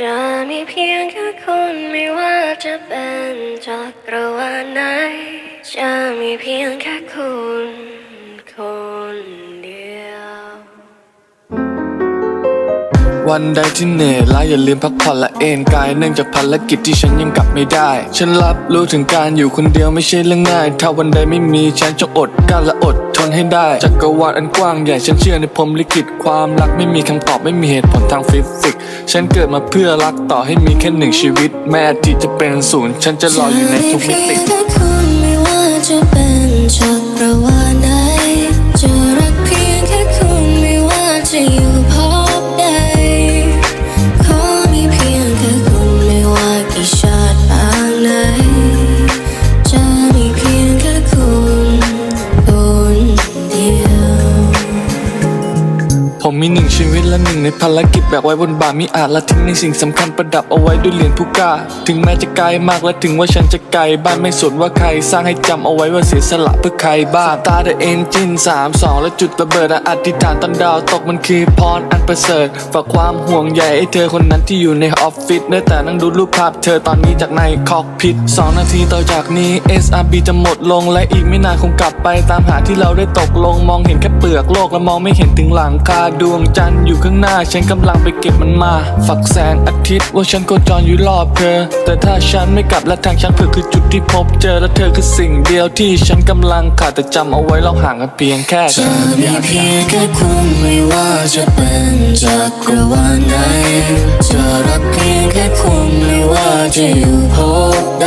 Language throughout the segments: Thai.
จะมีเพียงแค่คุณไม่ว่าจะเป็นจักรวาลไหน จะมีเพียงแค่คุณคน วันใดที่เหนื่อยล้าอย่าลืมพักผ่อนและเอนกายเนื่องจากภารกิจที่ฉันยังกลับไม่ได้ ฉันรับรู้ถึงการอยู่คนเดียวไม่ใช่เรื่องง่าย ถ้าวันใดไม่มีฉันจงอดกลั้นและอดทนให้ได้จักรวาลอันกว้างใหญ่ฉันเชื่อในพรมลิขิตความรักไม่มีคำตอบไม่มีเหตุผลทางฟิสิกส์ฉันเกิดมาเพื่อรักต่อให้มีแค่หนึ่งชีวิต แม้ที่จะเป็นศูนย์ฉันจะรออยู่ในทุกมิติ มีหนึ่งชีวิตและหนึ่งในภารกิจแบกไว้บนบ่ามีอาจละทิ้งในสิ่งสำคัญประดับเอาไว้ด้วยเหรียญผู้กล้า ถึงแม้จะไกลมากและถึงว่าฉันจะไกลบ้านไม่สนว่าใคร สร้างให้จำเอาไว้ว่าเสียสละเพื่อใครบ้างตาเดอะเอนจินสามสองและจุดระเบิดและอธิษฐานตอนดาวตกมันคือพรอันประเสริฐฝากความห่วงใยให้เธอคนนั้นที่อยู่ในออฟฟิศเนื้อแต่นั่งดูรูปภาพเธอตอนนี้จากในคอกพิษสองนาทีต่อจากนี้ SRB จะหมดลงและอีกไม่นานคงกลับไปตามหาที่เราได้ตกลงมองเห็นแค่เปลือกโลกและมองไม่เห็นถึงหลังคาดูวงจันทร์อยู่ข้างหน้า ฉันกำลังไปเก็บมันมา ฝักแสงอาทิตย์ว่าฉันโคจรอยู่รอบเธอ แต่ถ้าฉันไม่กลับและทางฉันเพื่อคือจุดที่พบเจอและเธอคือสิ่งเดียวที่ฉันกำลังขาดแต่จำเอาไว้เราห่างกันเพียงแค่จะมีเพียงแค่คุณไม่ว่าจะเป็นจักรวาลไหนจะรักเพียงแค่คุณไม่ว่าจะอยู่ภพใด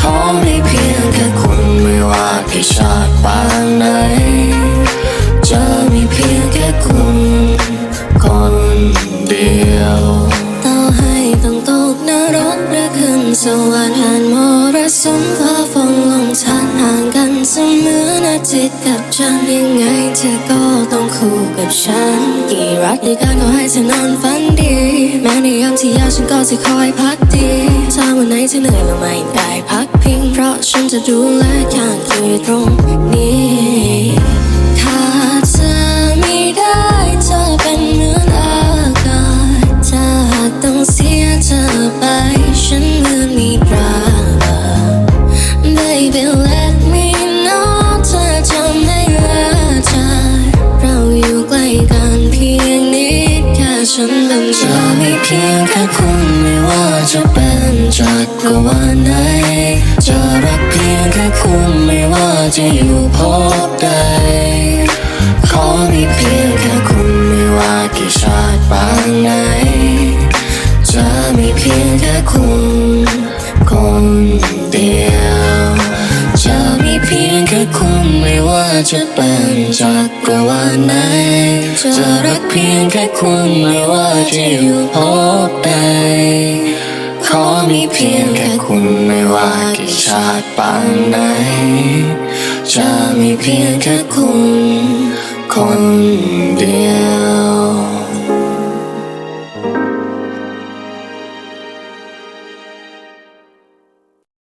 ขอมีเพียงแค่คุณไม่ว่ากี่ชาติปางไหน สวรรค์ผ่านมรสุมฟ้าฝนลมชันห่างกันเสมือนอาทิตกับจันยังไงเธอก็ต้องคู่กับฉันกี่รักกี่การขอให้เธอนอนฝันดี แม้ในยามที่ยากฉันก็จะคอยพักดีถ้าวันไหนเธอเหนื่อยแล้วไม่ได้พักพิง เพราะฉันจะดูแลข้างอยู่ตรงนี้ Baby let me know เธอทำให้เลิกใจเราอยู่ใกล้กันเพียงนิดแค่ฉันเป็นจะมีเพียงแค่คุณไม่ว่าจะเป็นจักรวาลไหนจะรักเพียงแค่คุณไม่ว่าจะอยู่ภพใดขอมีเพียงแค่คุณไม่ว่ากี่ชาติปางไหนจะมีเพียงแค่คุณคนเดียว คุณไม่ว่าจะเป็นจากรวาลไหนจะรักเพียงแค่คุณไม่ว่าจะอยู่พบใดขอมีเพียงแค่คุณไม่ว่ากี่ชาติปางไหน จะมีเพียงแค่คุณคนเดียว